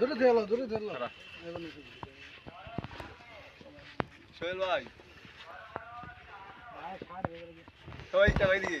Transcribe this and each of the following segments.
দূরে ধরলো দূরে ধরলো সোহেল ভাই সবাই দিয়ে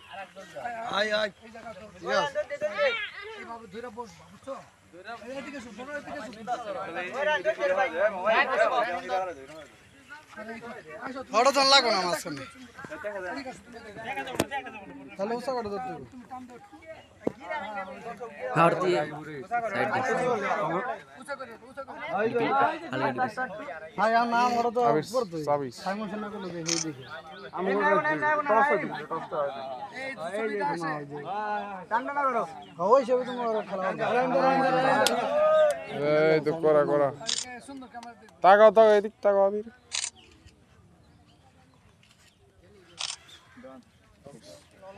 আয় আয় আয় ফটো তো লাগবে না আমার সামনে। তাহলে উষা কাটা ধরতে হবে। ঘর দিয়ে সাইড ভাই আর নাম ওরা তো উপর তো সাইমন সেনা করল যে হেই দেখে। ওই সবে তোমার খেলা এই তো করা করা। তাকাও তাকাও এদিক তাকাও আবির সুন্দর হয়েছে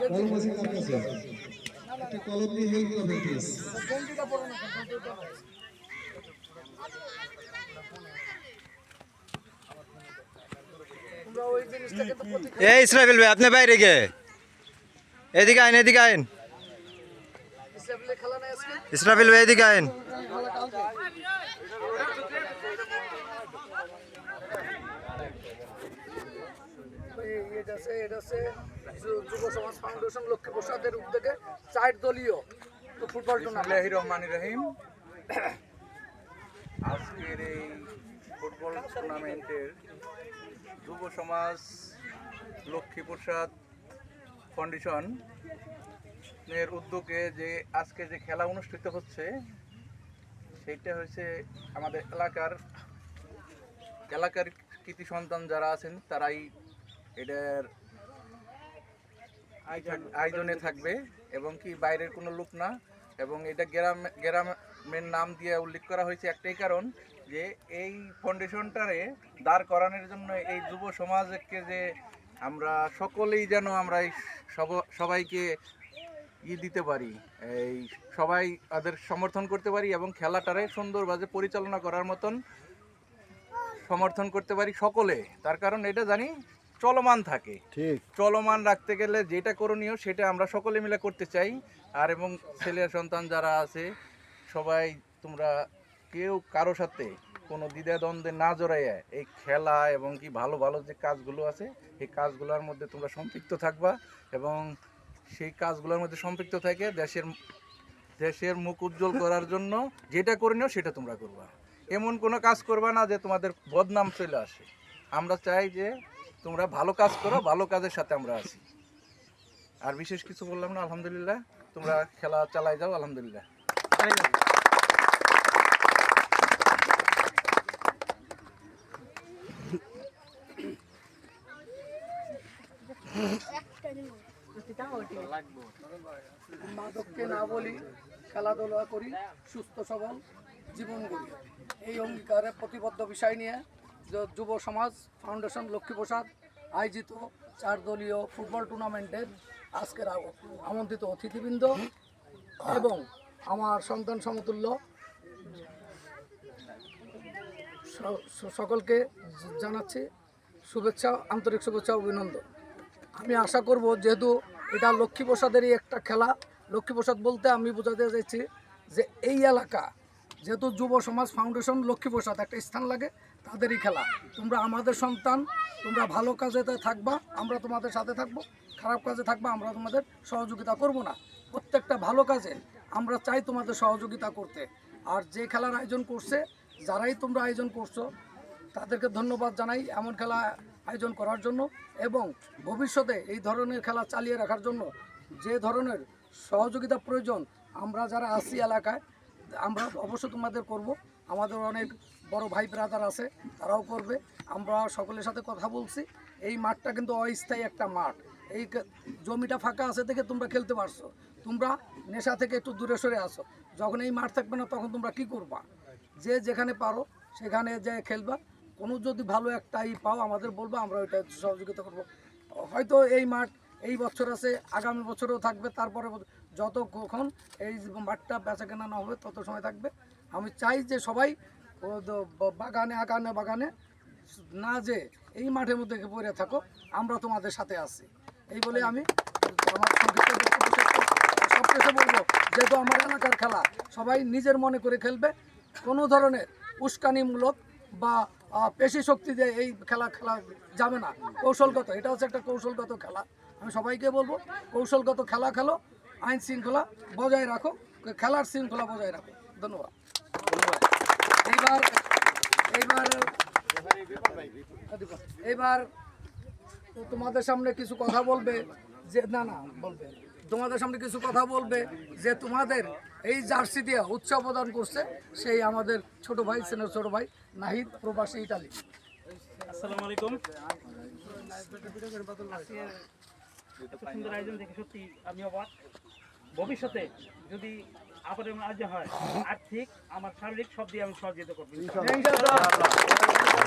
কলম আছে কার কাছে একটা কলম নিয়ে হেল্প করবেন প্লিজ এই ইসরাফিল ভাই আপনি বাইরে গে। এদিকে আইন এদিকে আইন। ইসরাফিল ভাই এদিকে আইন। এটা এটা ফাউন্ডেশন উদ্যোগে চার দলীয় ফুটবল রহমান রহিম। আজকের এই ফুটবল টুর্নামেন্টের যুব সমাজ লক্ষ্মী প্রসাদ ফাউন্ডেশন এর উদ্যোগে যে আজকে যে খেলা অনুষ্ঠিত হচ্ছে, সেইটা হচ্ছে আমাদের এলাকার এলাকার কৃতি সন্তান যারা আছেন, তারাই এটার আয়োজনে থাকবে এবং কি বাইরের কোনো লোক না এবং এটা গ্রাম, গ্রামের নাম দিয়ে উল্লেখ করা হয়েছে একটাই কারণ যে এই ফাউন্ডেশনটারে দাঁড় করানোর জন্য এই যুব সমাজকে যে আমরা সকলেই যেন আমরা এই সব- সবাইকে ই দিতে পারি, এই সবাই তাদের সমর্থন করতে পারি এবং খেলাটারে সুন্দরভাবে পরিচালনা করার মতন সমর্থন করতে পারি সকলে। তার কারণ এটা জানি চলমান থাকে। ঠিক। চলমান রাখতে গেলে যেটা করণীয় সেটা আমরা সকলে মিলে করতে চাই। আর এবং ছেলে সন্তান যারা আছে সবাই তোমরা কেউ কারও সাথে কোনো দ্বিধাদ্বন্দ্বে না জড়াইয়া এই খেলা এবং কি ভালো ভালো যে কাজগুলো আছে এই কাজগুলোর মধ্যে তোমরা সম্পৃক্ত থাকবা এবং সেই কাজগুলোর মধ্যে সম্পৃক্ত থাকে দেশের দেশের মুখ উজ্জ্বল করার জন্য যেটা করণীয় সেটা তোমরা করবা। এমন কোনো কাজ করবা না যে তোমাদের বদনাম চলে আসে। আমরা চাই যে তোমরা ভালো কাজ করো, ভালো কাজের সাথে আমরা আছি। আর বিশেষ কিছু বললাম না, আলহামদুলিল্লাহ। তোমরা খেলা চালাই যাও, আলহামদুলিল্লাহ। মাদককে না বলি, খেলাধুলা করি, সুস্থ সবল, জীবন গড়ি। এই অঙ্গীকারে প্রতিবদ্ধ বিষয় নিয়ে যুব সমাজ ফাউন্ডেশন লক্ষ্মীপ্রসাদ আয়োজিত চার দলীয় ফুটবল টুর্নামেন্টের আজকের আমন্ত্রিত অতিথিবৃন্দ এবং আমার সন্তান সমতুল্য সকলকে জানাচ্ছি শুভেচ্ছা, আন্তরিক শুভেচ্ছা, অভিনন্দন। আমি আশা করব যেহেতু এটা লক্ষ্মী প্রসাদেরই একটা খেলা, লক্ষ্মী প্রসাদ বলতে আমি বোঝাতে চাইছি যে এই এলাকা যেহেতু যুব সমাজ ফাউন্ডেশন লক্ষ্মী প্রসাদ একটা স্থান লাগে, তাদেরই খেলা। তোমরা আমাদের সন্তান, তোমরা ভালো কাজে থাকবা, আমরা তোমাদের সাথে থাকব। খারাপ কাজে থাকবা, আমরা তোমাদের সহযোগিতা করব না। প্রত্যেকটা ভালো কাজে আমরা চাই তোমাদের সহযোগিতা করতে। আর যে খেলার আয়োজন করছে, যারাই তোমরা আয়োজন করছ, তাদেরকে ধন্যবাদ জানাই এমন খেলা আয়োজন করার জন্য। এবং ভবিষ্যতে এই ধরনের খেলা চালিয়ে রাখার জন্য যে ধরনের সহযোগিতা প্রয়োজন, আমরা যারা আছি এলাকায় আমরা অবশ্য তোমাদের করব। আমাদের অনেক বড় ভাই ব্রাদার আছে, তারাও করবে। আমরা সকলের সাথে কথা বলছি। এই মাঠটা কিন্তু অস্থায়ী একটা মাঠ। এই জমিটা ফাঁকা আছে থেকে তোমরা খেলতে পারছ। তোমরা নেশা থেকে একটু দূরে সরে আসো যখন এই মাঠ থাকবে না, তখন তোমরা কি করবা? যে যেখানে পারো, সেখানে যে খেলবা। কোনো যদি ভালো একটা ই পাও, আমাদের বলব, আমরা ওইটা সহযোগিতা করব। হয়তো এই মাঠ এই বছর আছে, আগামী বছরেও থাকবে, তারপরে যত কখন এই মাঠটা বেচা কেনা না হবে, তত সময় থাকবে। আমি চাই যে সবাই বাগানে, আগানে, বাগানে না যে এই মাঠের মধ্যে পড়ে থাকো, আমরা তোমাদের সাথে আছি। এই বলে আমি আমার। সবশেষে বলব, যেহেতু আমার এলাকার খেলা, সবাই নিজের মনে করে খেলবে। কোনো ধরনের উস্কানিমূলক বা পেশি শক্তি দিয়ে এই খেলা খেলা যাবে না। কৌশলগত, এটা হচ্ছে একটা কৌশলগত খেলা। আমি সবাইকে বলব, কৌশলগত খেলা খেলো আইন শৃঙ্খলা বজায় রাখো খেলার শৃঙ্খলা বজায় রাখো। ধন্যবাদ। এইবার এইবার এবার তো তোমাদের সামনে কিছু কথা বলবে যে না না বলবে। তোমাদের সামনে কিছু কথা বলবে যে তোমাদের এই জার্সি দিয়ে উৎসাহ প্রদান করছে সেই আমাদের ছোট ভাই সেনের ছোট ভাই নাহিদ প্রবাসী ইটালি আসসালামু আলাইকুম। এত সুন্দর আয়োজন দেখে সত্যি আমি অবাক। ভবিষ্যতে যদি আবার আজ হয় আর্থিক আমার শারীরিক সব দিয়ে আমি সহযোগিতা করব। ধন্যবাদ